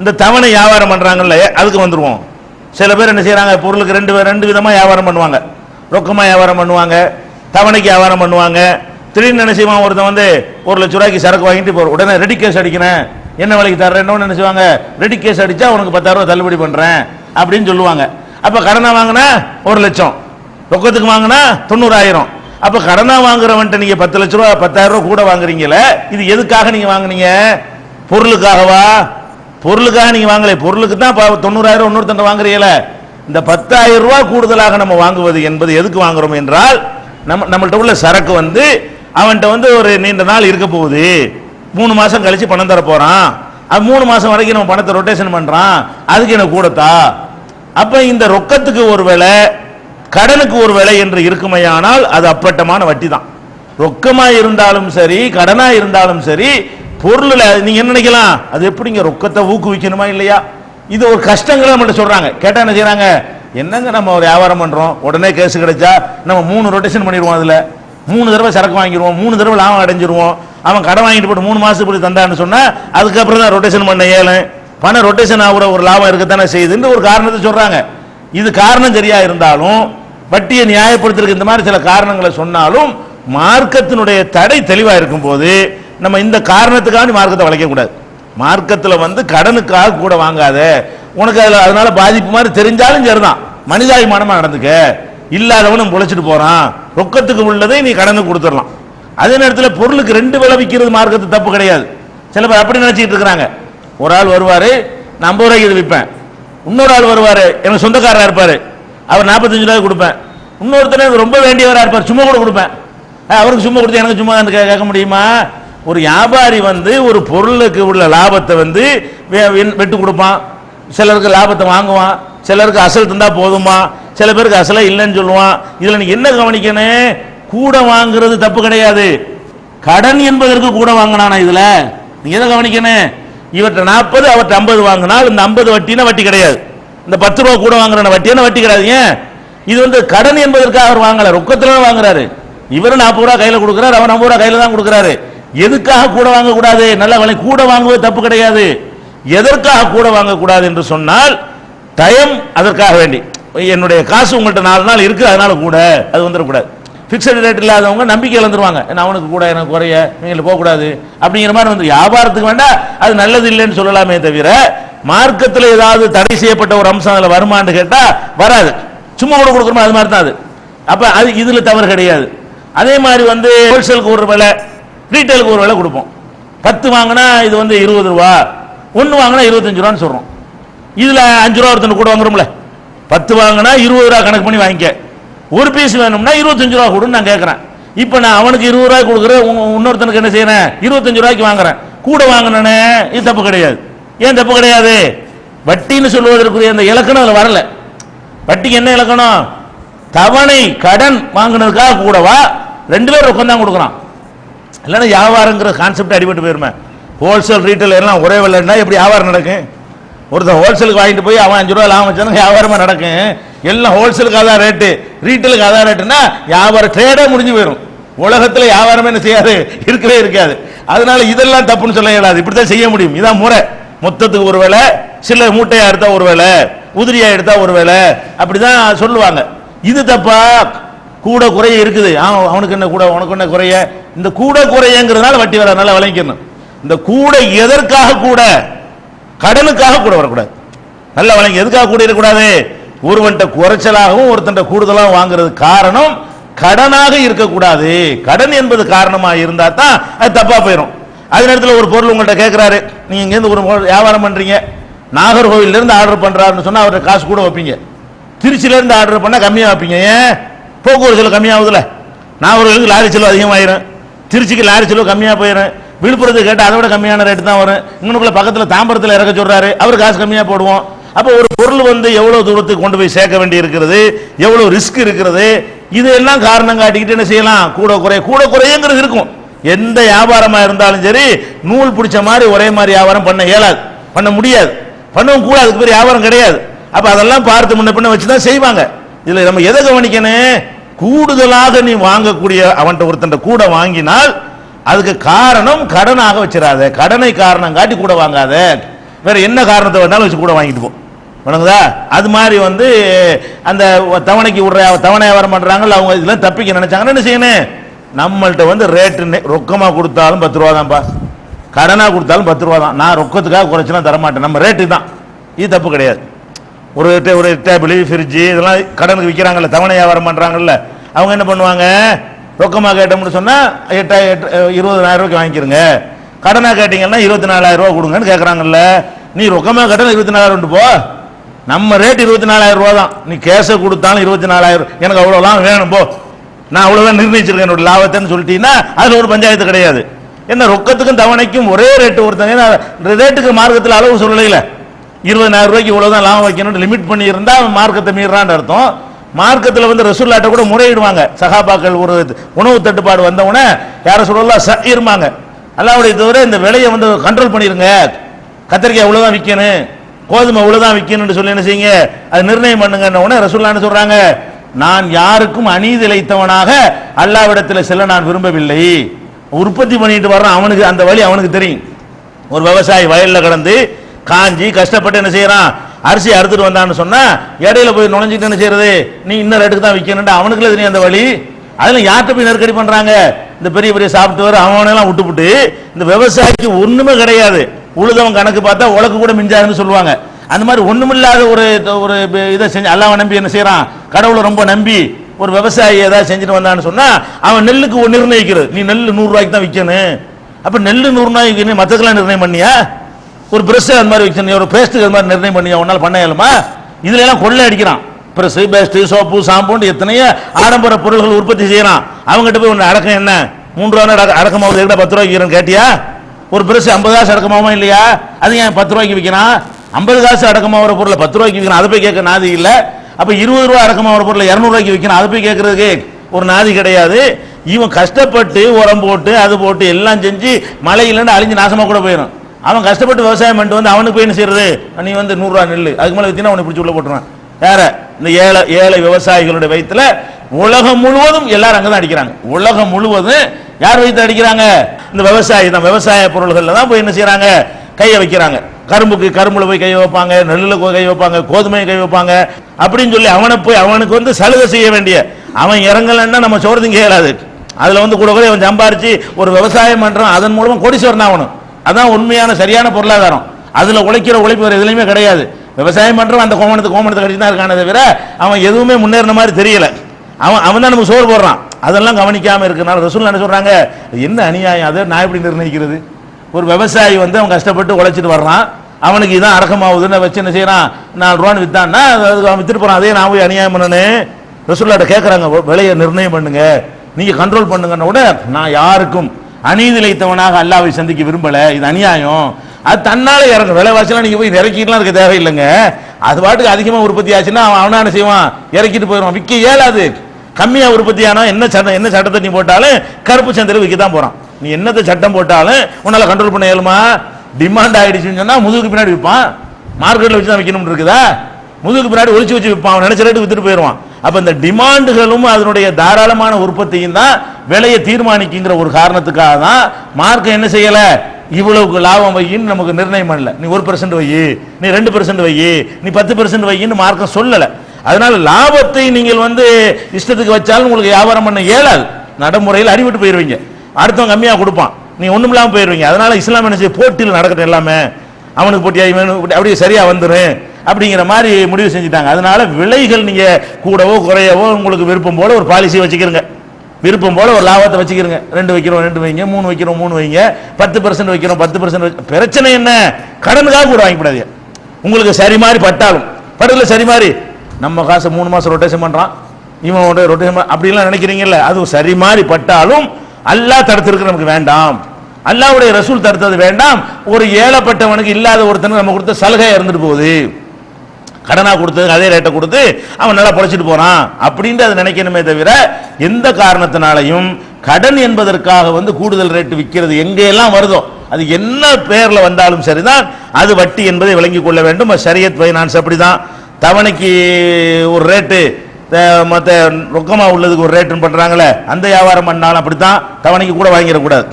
இந்த தவணை வியாபாரம் பண்றாங்கல்ல அதுக்கு வந்துருவோம். சில பேர் என்ன செய்கிறாங்க பொருளுக்கு ரெண்டு ரெண்டு விதமா வியாபாரம் பண்ணுவாங்க. ரொக்கமா வியாபாரம் பண்ணுவாங்க தவணைக்கு வியாபாரம் பண்ணுவாங்க. திடீர்னு என்ன செய்வான் ஒருத்தன் வந்து ஒரு லட்ச ரூபாய்க்கு சரக்கு வாங்கிட்டு போ உடனே ரெடி கேஸ் அடிக்கிறேன். என்ன விலைக்கு தர்றேன்னு என்ன செய்வாங்க ரெடி கேஸ் அடிச்சா உனக்கு பத்தாயிரம் ரூபாய் தள்ளுபடி பண்றேன் அப்படின்னு சொல்லுவாங்க. அப்ப கடனை வாங்கினா ஒரு லட்சம். ரொக்கத்துக்கு வாங்கினா தொண்ணூறாயிரம். அப்ப கடனா வாங்குறவன்ட்ட நீங்க பத்து லட்ச ரூபா பத்தாயிரம் ரூபாய் கூட வாங்குறீங்களே இது எதுக்காக நீங்க வாங்குனீங்க? பொருளுக்காகவா? பொருளுக்காக நீங்க வாங்கல. பொருளுக்கு தான் ப- தொண்ணூறாயிரம் இன்னொருத்தன் வாங்குறீங்கள. இந்த பத்தாயிரம் ரூபாய் கூடுதலாக நம்ம வாங்குவது என்பது எதுக்கு வாங்குறோம் என்றால் நம்ம நம்மள்கிட்ட உள்ள சரக்கு வந்து அவன்கிட்ட வந்து ஒரு நீண்ட நாள் இருக்க போகுது. மூணு மாசம் கழிச்சு பணம் தர போறான். அது மூணு மாசம் வரைக்கும் நம்ம பணத்தை ரொட்டேஷன் பண்றான். அதுக்கு எனக்கு கூடத்தா? அப்ப இந்த ரொக்கத்துக்கு ஒரு வேலை கடனுக்கு ஒரு விலை என்று இருக்குமையானால் அது அப்பட்டமான வட்டி தான் ரொக்கமா இருந்தாலும் சரி கடனா இருந்தாலும் சரி பொருளில் நீங்க என்ன நினைக்கலாம்? அது எப்படிங்க ரொக்கத்தை ஊக்குவிக்கணுமா இல்லையா? இது ஒரு கஷ்டங்களை நம்மள்ட்ட சொல்றாங்க. கேட்டா என்ன செய்யறாங்க என்னங்க நம்ம ஒரு வியாபாரம் பண்றோம்? உடனே கேஸ் கிடைச்சா நம்ம மூணு ரொட்டேஷன் பண்ணிடுவோம் அதுல. மூணு தடவை சரக்கு வாங்கிடுவோம். மூணு தடவை லாபம் அடைஞ்சிருவோம். அவன் கடன் வாங்கிட்டு போட்டு மூணு மாசம் இப்படி தந்தான்னு சொன்னா அதுக்கப்புறம் தான் ரொட்டேஷன் பண்ண ஏழு. பணம் ரொட்டேஷன் ஆகுற ஒரு லாபம் இருக்கத்தானே செய்யுதுன்னு ஒரு காரணத்தை சொல்றாங்க. இது காரணம் சரியா இருந்தாலும் வட்டியை நியாயப்படுத்துறதுக்கு இந்த மாதிரி சில காரணங்களை சொன்னாலும் மார்க்கத்தினுடைய தடை தெளிவாக இருக்கும் போது நம்ம இந்த காரணத்துக்காண்டி மார்க்கத்தை வளைக்க கூடாது. வந்து கடனுக்காக கூட வாங்காத. உனக்கு அதில் அதனால பாதிப்பு மாதிரி தெரிஞ்சாலும் சரிதான். மனிதாபிமானமாக நடந்துக்க. இல்லாதவனும் பொழைச்சிட்டு போறான். ரொக்கத்துக்கு உள்ளதை நீ கடனுக்கு கொடுத்துடலாம். அதே நேரத்தில் பொருளுக்கு ரெண்டு விலை விற்கிறது மார்க்கத்து தப்பு கிடையாது. சில பேர் அப்படி நினைச்சிட்டு இருக்கிறாங்க. ஒரு ஆள் வருவாரு நான் ஐம்பது ரூபாய்க்கு இது விற்பேன். இன்னொரு ஆள் வருவார் எனக்கு சொந்தக்காரராக இருப்பார். அவர் நாற்பத்தஞ்சு ரூபாய்க்கு கொடுப்பேன். இன்னொருத்தர் எனக்கு ரொம்ப வேண்டியவராக இருப்பார் சும்மா கூட கொடுப்பேன். அவருக்கு சும்மா கொடுத்து எனக்கு சும்மா கேட்க முடியுமா? ஒரு வியாபாரி வந்து ஒரு பொருளுக்கு உள்ள லாபத்தை வந்து வே- வெட்டு கொடுப்பான். சிலருக்கு லாபத்தை வாங்குவான். சிலருக்கு அசல் தந்தா போதுமா? சில பேருக்கு அசலே இல்லைன்னு சொல்லுவான். இதுல நீ என்ன கவனிக்கணும் கூட வாங்குறது தப்பு கிடையாது. கடன் என்பதற்கு கூட வாங்கினானா இதுல? நீ எதை கவனிக்கணும் இவர்கிட்ட நாற்பது அவர்கிட்ட ஐம்பது வாங்கினால் இந்த ஐம்பது வட்டினா வட்டி கிடையாது. இந்த பத்து ரூபா கூட வாங்குற வட்டியான வட்டி கிடையாது ஏன்? இது வந்து கடன் என்பதற்காக அவர் வாங்கல ரொக்கத்தில் வாங்குறாரு. இவர் நாற்பது ரூபா கையில கொடுக்குறாரு அவர் ஐம்பது ரூபா கையில தான் கொடுக்குறாரு. எதுக்காக கூட வாங்கக்கூடாது? நல்ல விலை கூட வாங்குவது தப்பு கிடையாது. எதற்காக கூட வாங்கக்கூடாது என்று சொன்னால் டைம் அதற்காக வேண்டி. என்னுடைய காசு உங்கள்கிட்ட நாலு நாள் இருக்கு அதனால கூட அது வந்துடக்கூடாது. ஃபிக்ஸட் ரேட் இல்லாதவங்க நம்பிக்கை இழந்துருவாங்க. நான் அவனுக்கு கூட எனக்கு குறைய நீங்கள் போகக்கூடாது. அப்படிங்கிற மாதிரி வந்து வியாபாரத்துக்கு வேண்டாம் அது நல்லது இல்லைன்னு சொல்லலாமே தவிர மார்க்கத்தில் ஏதாவது தடை செய்யப்பட்ட ஒரு அம்சம் அதில் வருமான்னு கேட்டால் வராது. சும்மா கூட கொடுக்குறோமோ அது மாதிரி தான் அது. அப்போ அது இதில் தவறு கிடையாது. அதே மாதிரி வந்து ஹோல்சேலுக்கு ஒரு விலை. ரீட்டைலுக்கு ஒரு விலை கொடுப்போம். பத்து வாங்கினா இது வந்து இருபது ரூபா. ஒன்று வாங்கினா இருபத்தஞ்சு ரூபான்னு சொல்கிறோம் இதில் அஞ்சு ரூபா ஒருத்தன் கூட வாங்குறோம்ல. பத்து வாங்கினா இருபது ரூபா கணக்கு பண்ணி வாங்கிக்க. ஒரு பீஸ் வேணும்னா இருபத்தஞ்சு ரூபா கொடுன்னு நான் கேட்குறேன் இப்போ நான் அவனுக்கு இருபது ரூபாய் கொடுக்குறேன் இன்னொருத்தனுக்கு என்ன செய்யறேன்? இருபத்தஞ்சு ரூபாய்க்கு வாங்குறேன். கூட வாங்கினே இது தப்பு கிடையாது. ஏன் தப்பு கிடையாது? வட்டின்னு சொல்வதற்குரிய அந்த இலக்கணம் அதில் வரல. வட்டிக்கு என்ன இலக்கணம்? தவணை கடன் வாங்கினதுக்காக கூடவா? ரெண்டு பேரும் ரொக்கம் தான் கொடுக்குறான். இல்லைன்னா வியாபாரங்கிற கான்செப்ட் அடிபட்டு போயிருமே. ஹோல்சேல் ரீட்டைல் எல்லாம் ஒரே விலைன்னா எப்படி வியாபாரம் நடக்கும்? ஒருத்தன் ஹோல்சேலுக்கு வாங்கிட்டு போய் அவன் அஞ்சு ரூபா லாபம் வச்சாலும் வியாபாரமா நடக்கும். எல்லாம் ஹோல்சேலுக்கு அதான் ரேட்டு ரீட்டைலுக்கு அதான் ரேட்டுன்னா வியாபாரம் ட்ரேடே முடிஞ்சு போயிடும் உலகத்தில் வியாபாரமே என்ன செய்யாது? இருக்கவே இருக்காது. அதனால இதெல்லாம் தப்புன்னு சொல்ல இயலாது. இப்படித்தான் செய்ய முடியும். இதான் முறை. மொத்தத்துக்கு ஒரு வேலை சில மூட்டையாக எடுத்தால் ஒரு வேலை உதிரியாக எடுத்தால் ஒரு வேலை அப்படிதான் சொல்லுவாங்க. இது தப்பா? கூட குறைய இருக்குது. அவனுக்கு என்ன கூட உனக்கு என்ன குறைய? இந்த கூட குறையங்கிறதுனால வட்டி வர நல்லா விளங்கிக்கணும். இந்த கூட எதற்காக கூட? கடனுக்காக கூட வரக்கூடாது. நல்லா விளங்கி எதுக்காக கூட இருக்கக்கூடாது? ஒருவன்ட்ட குறைச்சலாகவும் ஒருத்தன் கூடுதலாகவும் வாங்குறது காரணம் கடனாக இருக்கக்கூடாது. கடன் என்பது காரணமாக இருந்தா தான் அது தப்பா போயிடும். அதே நேரத்தில் ஒரு பொருள் உங்கள்கிட்ட கேட்கிறாரு நீங்க இங்கேருந்து ஒரு வியாபாரம் பண்றீங்க. நாகர்கோவில்ல இருந்து ஆர்டர் பண்றாருன்னு சொன்னா அவர்கிட்ட காசு கூட வைப்பீங்க. திருச்சியில இருந்து ஆர்டர் பண்ணா கம்மியா வைப்பீங்க. ஏன்? போக்குவரத்து செலவு கம்மியாகுதுல நாகர்கோவிலுக்கு லாரி செலவு அதிகமாயிரும். திருச்சிக்கு லாரி செலவு கம்மியாக போயிடும் விழுப்புரத்துக்கு கேட்டால் அதை விட கம்மியான ரேட்டு தான் வரும். இங்கனுக்குள்ள பக்கத்தில் தாம்பரத்தில் இறக்க சொல்கிறாரு அவர் காசு கம்மியாக போடுவோம். அப்போ ஒரு பொருள் வந்து எவ்வளோ தூரத்துக்கு கொண்டு போய் சேர்க்க வேண்டி இருக்கிறது? எவ்வளோ ரிஸ்க் இருக்கிறது? இதெல்லாம் காரணம் காட்டிக்கிட்டு என்ன செய்யலாம்? கூட குறை கூட குறையங்கிறது இருக்கும். எந்த வியாபாரமாக இருந்தாலும் சரி நூல் பிடிச்ச மாதிரி ஒரே மாதிரி வியாபாரம் பண்ண இயலாது. பண்ண முடியாது. பண்ணவும் கூட அதுக்கு பேர் வியாபாரம் கிடையாது. அப்போ அதெல்லாம் பார்த்து முன்ன பின்ன வச்சு தான் செய்வாங்க. இதுல நம்ம எதை கவனிக்கணும்? கூடுதலாக நீ வாங்கக்கூடிய அவன்கிட்ட ஒருத்தன் கூட வாங்கினால் அதுக்கு காரணம் கடனாக வச்சிடாத கடனை காரணம் காட்டி கூட வாங்காத. வேற என்ன காரணத்தை வேணாலும் வச்சு கூட வாங்கிட்டு போ. வணங்குதா? அது மாதிரி வந்து அந்த தவணைக்கு விடுற தவணை வியாபாரம் பண்றாங்கல்ல அவங்க இதெல்லாம் தப்பிக்க நினைச்சாங்கன்னா என்ன செய்யணும்? நம்மள்கிட்ட வந்து ரேட்டு ரொக்கமா கொடுத்தாலும் பத்து ரூபா தான்ப்பா கடனா கொடுத்தாலும் பத்து ரூபா தான். நான் ரொக்கத்துக்காக குறைச்சலாம் தரமாட்டேன். நம்ம ரேட்டு தான் இது தப்பு கிடையாது. ஒரு டே- ஒரு டேபிள் ஃப்ரிட்ஜு இதெல்லாம் கடனுக்கு விற்கிறாங்கல்ல தவணை வியாபாரம் பண்ணுறாங்கல்ல அவங்க என்ன பண்ணுவாங்க? ரொக்கமாக கேட்டோம்னு சொன்னால் எட்டா எட்டு இருபதனாயிரம் ரூபாய்க்கு வாங்கிக்கிறங்க. கடனாக கேட்டிங்கன்னா இருபத்தி நாலாயிரம் ரூபா கொடுங்கன்னு கேட்குறாங்கல்ல நீ ரொக்கமாக கட்டணும் இருபத்தி நாலாயிரம் போ. நம்ம ரேட் இருபத்தி நாலாயிரம் ரூபா தான். நீ கேஷை கொடுத்தாலும் இருபத்தி நாலாயிரம் எனக்கு அவ்வளோலாம் வேணும் போ. நான் அவ்வளோதான் நிர்ணயிச்சிருக்கேன் என்னோட லாபத்தைன்னு சொல்லிட்டீங்கன்னா அதில் ஒரு பஞ்சாயத்து கிடையாது. என்ன ரொக்கத்துக்கும் தவணைக்கும் ஒரே ரேட்டு ஒருத்தங்க ரேட்டுக்கு மார்க்கத்தில் அளவு சொல்லலைல இருபதாயிரம் ரூபாய்க்கு இவ்வளவுதான் லாபம் வைக்கணும்னு லிமிட் பண்ணி இருந்தா அவன் மார்க்கத்தை மீறான்னு அர்த்தம். மார்க்கத்தில் வந்து ரசூல்லாட்ட கூட முறையிடுவாங்க. சகாபாக்கள் ஒரு உணவு தட்டுப்பாடு வந்தவுடனே யார சொல்லலாம் ச இருமாங்க அல்லாவுடைய தவிர இந்த விலையை வந்து கண்ட்ரோல் பண்ணிருங்க. கத்திரிக்காய் இவ்வளவுதான் விற்கணும் கோதுமை இவ்வளவுதான் விற்கணும்னு சொல்லி என்ன செய்யுங்க? அது நிர்ணயம் பண்ணுங்கன்ன உடனே ரசூல்லான்னு சொல்றாங்க? நான் யாருக்கும் அநீதி இழைத்தவனாக அல்லாவிடத்தில் செல்ல நான் விரும்பவில்லை. உற்பத்தி பண்ணிட்டு வர்றான் அவனுக்கு அந்த வழி அவனுக்கு தெரியும். ஒரு விவசாயி வயலில் கடந்து காஞ்சி கஷ்டப்பட்டு என்ன செய்யறான்? அரிசி அறுத்துட்டு வந்தான்னு சொன்னா இடையில போய் நுழைஞ்சிட்டு என்ன செய்யறது? நீ இன்னும் ரேட்டுக்கு தான் விற்கணும்டா அவனுக்குள்ள தெரியும் அந்த வழி? அதுல யார்கிட்ட போய் நெருக்கடி பண்றாங்க? இந்த பெரிய பெரிய சாப்பிட்டு அவனெல்லாம் விட்டுப்புட்டு இந்த விவசாயிக்கு ஒண்ணுமே கிடையாது. உழுதவன் கணக்கு பார்த்தா உலக்கு கூட மிஞ்சாதுன்னு சொல்லுவாங்க. அந்த மாதிரி ஒண்ணுமில்லாத ஒரு ஒரு இதை செஞ்சு அல்லாவை நம்பி என்ன செய்யறான்? கடவுளை ரொம்ப நம்பி ஒரு விவசாயி ஏதாவது செஞ்சுட்டு வந்தான்னு சொன்னா அவன் நெல்லுக்கு ஒரு நிர்ணயிக்கிறது. நீ நெல் நூறு ரூபாய்க்கு தான் விற்கணும் அப்ப நெல் நூறு ரூபாய்க்கு நீ மத்தக்கெல்லாம் நிர்ணயம் பண்ணியா? ஒரு பிரஸ் அது மாதிரி வச்சு ஒரு பேஸ்ட்டுக்கு அது மாதிரி நிர்ணயம் பண்ணி அவனால் பண்ண இயலுமா? இதுல எல்லாம் கொள்ளை அடிக்கிறான். பிரஸ் பேஸ்ட் சோப்பு சாம்பூண்டு எத்தனையோ ஆடம்பர பொருள்கள் உற்பத்தி செய்யறான். அவங்ககிட்ட போய் உன்னை அடக்கம் என்ன? மூன்று ரூபா அடக்கம் அடக்கமாவது பத்து ரூபாய்க்கு விற்கிறேன்னு கேட்டியா? ஒரு பிரஸ் ஐம்பது காசு அடக்கமாமா இல்லையா? அது ஏன் பத்து ரூபாய்க்கு விற்கிறான்? ஐம்பது காசு அடக்கமாகிற பொருளை பத்து ரூபாய்க்கு விற்கிறான். அதை போய் கேட்க நாதி இல்லை. அப்போ இருபது ரூபா அடக்கமாகிற பொருளை இரநூறுவாய்க்கு விற்கிறான். அதை போய் கேட்கறதுக்கு ஒரு நாதி கிடையாது. இவன் கஷ்டப்பட்டு உரம் போட்டு அது போட்டு எல்லாம் செஞ்சு மழையிலேருந்து அழிஞ்சு நாசமாக கூட போயிடும். அவன் கஷ்டப்பட்டு விவசாயம் பண்ணிட்டு வந்து அவனுக்கு போய் என்ன செய்யறது? நீ வந்து நூறுரூவா நெல் அதுக்கு மேலே வித்தினா அவனை பிடிச்சி உள்ள போட்டுருவான். வேற இந்த ஏழை ஏழை விவசாயிகளுடைய வயிற்றுல உலகம் முழுவதும் எல்லாரும் அங்கே தான் அடிக்கிறாங்க. உலகம் முழுவதும் யார் வயிற்று அடிக்கிறாங்க? இந்த விவசாயி தான். விவசாய பொருள்கள்ல தான் போய் என்ன செய்யறாங்க? கையை வைக்கிறாங்க. கரும்புக்கு கரும்புல போய் கை வைப்பாங்க நெல்லுல போய் கை வைப்பாங்க கோதுமையை கை வைப்பாங்க அப்படின்னு சொல்லி அவனை போய் அவனுக்கு வந்து சலுகை செய்ய வேண்டிய அவன் இறங்கலைன்னா நம்ம சோறு இயலாது. அதுல வந்து கூட கூட அவன் சம்பாரிச்சு ஒரு விவசாயம் பண்றான். அதன் மூலமா கோடீஸ்வரன் ஆகணும். அதான் உண்மையான சரியான பொருளாதாரம். அதுல உழைக்கிற உழைப்பு வேற எதுலையுமே கிடையாது. விவசாயம் பண்றவன் அந்த கோமணத்தை கோமணத்தை கடிச்சு தான் இருக்கானே தவிர அவன் எதுவுமே முன்னேறின மாதிரி தெரியல. அவன் அவன் தான் நம்ம சோறு போடுறான். அதெல்லாம் கவனிக்காம இருக்கிறனால ரசூல் என்ன சொல்றாங்க? என்ன அநியாயம் அதை? நான் எப்படி நிர்ணயிக்கிறது? ஒரு விவசாயி வந்து அவன் கஷ்டப்பட்டு உழைச்சிட்டு வர்றான். அவனுக்கு இதான் அடக்கமாகுதுன்னு வச்சு என்ன செய்யறான்? நாலு ரூபான்னு வித்தான்னா அவன் வித்துட்டு போறான். அதே நான் போய் அநியாயம் பண்ணனே. ரசூல்லாட்ட கேட்கறாங்க விலையை நிர்ணயம் பண்ணுங்க. நீங்க கண்ட்ரோல் பண்ணுங்கன்னு கூட நான் யாருக்கும் அநீதி இழைத்தவனாக அல்லாவை சந்திக்க விரும்பல. இது அநியாயம். அது தன்னால இறங்கும் விலைவாசிலாம் நீங்க போய் இறக்கிட்டுலாம் இருக்க தேவையில்லைங்க. அது பாட்டுக்கு அதிகமா உற்பத்தி ஆச்சுன்னா அவன் அவனான செய்வான். இறக்கிட்டு போயிடுவான். விற்க இயலாது. கம்மியா உற்பத்தி ஆனா என்ன சட்டம் என்ன சட்டத்தை நீ போட்டாலும் கருப்பு சந்தையில் விற்க தான் போறான். நீ என்னத்தை சட்டம் போட்டாலும் உன்னால கண்ட்ரோல் பண்ண இயலுமா? டிமாண்ட் ஆயிடுச்சுன்னு சொன்னா முதுகுக்கு பின்னாடி விற்பான். மார்க்கெட்டில் வச்சு தான் விற்கணும்னு இருக்குதா? முதுகுக்கு பின்னாடி ஒழிச்சு வச்சு விற்பான். அவன் நினைச்ச ரேட்டு வித்துட்டு போயிடுவான். அப்ப இந்த டிமாண்டுகளும் அதனுடைய தாராளமான உற்பத்தியும் தான் விலையை தீர்மானிக்குங்கிற ஒரு காரணத்துக்காக தான் மார்க்கம் என்ன செய்யல? இவ்வளவுக்கு லாபம் வையின்னு நமக்கு நிர்ணயம் பண்ணல. நீ ஒரு பெர்சன்ட் வை நீ ரெண்டு பெர்சன்ட் வை நீ பத்து பெர்சன்ட் வையின்னு மார்க்கம் சொல்லல. அதனால லாபத்தை நீங்கள் வந்து இஷ்டத்துக்கு வச்சாலும் உங்களுக்கு வியாபாரம் பண்ண இயலாது. நடைமுறையில் அடிபட்டு போயிருவீங்க. அடுத்தவன் கம்மியாக கொடுப்பான். நீ ஒன்றும் இல்லாமல் போயிருவீங்க. அதனால இஸ்லாம் என்ன செய்ய போட்டியில் நடக்கட்டும் எல்லாமே. அவனுக்கு போட்டியாக இவனுக்கு போட்டி அப்படியே சரியாக வந்துடும் அப்படிங்கிற மாதிரி முடிவு செஞ்சுட்டாங்க. அதனால விலைகள் நீங்க கூடவோ குறையவோ உங்களுக்கு விருப்பம் போல ஒரு பாலிசி வச்சுக்கிறங்க விருப்பம் போல ஒரு லாபத்தை வச்சுக்கிறங்க ரெண்டு வைக்கிறோம் ரெண்டு வைங்க மூணு வைக்கிறோம் மூணு வைங்க. பத்து பர்சன்ட் வைக்கிறோம் பத்து பர்சன்ட் பிரச்சனை என்ன? கடனுக்காக கூட வாங்கிக்கூடாது உங்களுக்கு சரி மாதிரி பட்டாலும். படல சரி மாதிரி நம்ம காசு மூணு மாசம் ரொட்டேஷன் பண்றான். இவன் ரொட்டேஷன் அப்படிலாம் நினைக்கிறீங்கல்ல அது சரி மாதிரி பட்டாலும் அல்லாஹ் தடுத்திருக்கு நமக்கு வேண்டாம். அல்லாவுடைய ரசூல் தடுத்தது வேண்டாம். ஒரு ஏழப்பட்டவனுக்கு இல்லாத ஒருத்தனுக்கு நம்ம கொடுத்த சலுகை இருந்துட்டு போகுது. கடனாக கொடுத்தது அதே ரேட்டை கொடுத்து அவன் நல்லா பொழைச்சிட்டு போகிறான் அப்படின்ட்டு அதை நினைக்கணுமே தவிர எந்த காரணத்தினாலையும் கடன் என்பதற்காக வந்து கூடுதல் ரேட்டு விற்கிறது எங்கெல்லாம் வருதோ அது என்ன பேரில் வந்தாலும் சரிதான். அது வட்டி என்பதை விளங்கிக் கொள்ள வேண்டும். சரியத் ஃபைனான்ஸ் அப்படிதான். தவணைக்கு ஒரு ரேட்டு மற்ற ரொக்கமாக உள்ளதுக்கு ஒரு ரேட்டுன்னு பண்ணுறாங்களே அந்த வியாபாரம் பண்ணாலும் அப்படித்தான். தவணைக்கு கூட வாங்கிடக்கூடாது.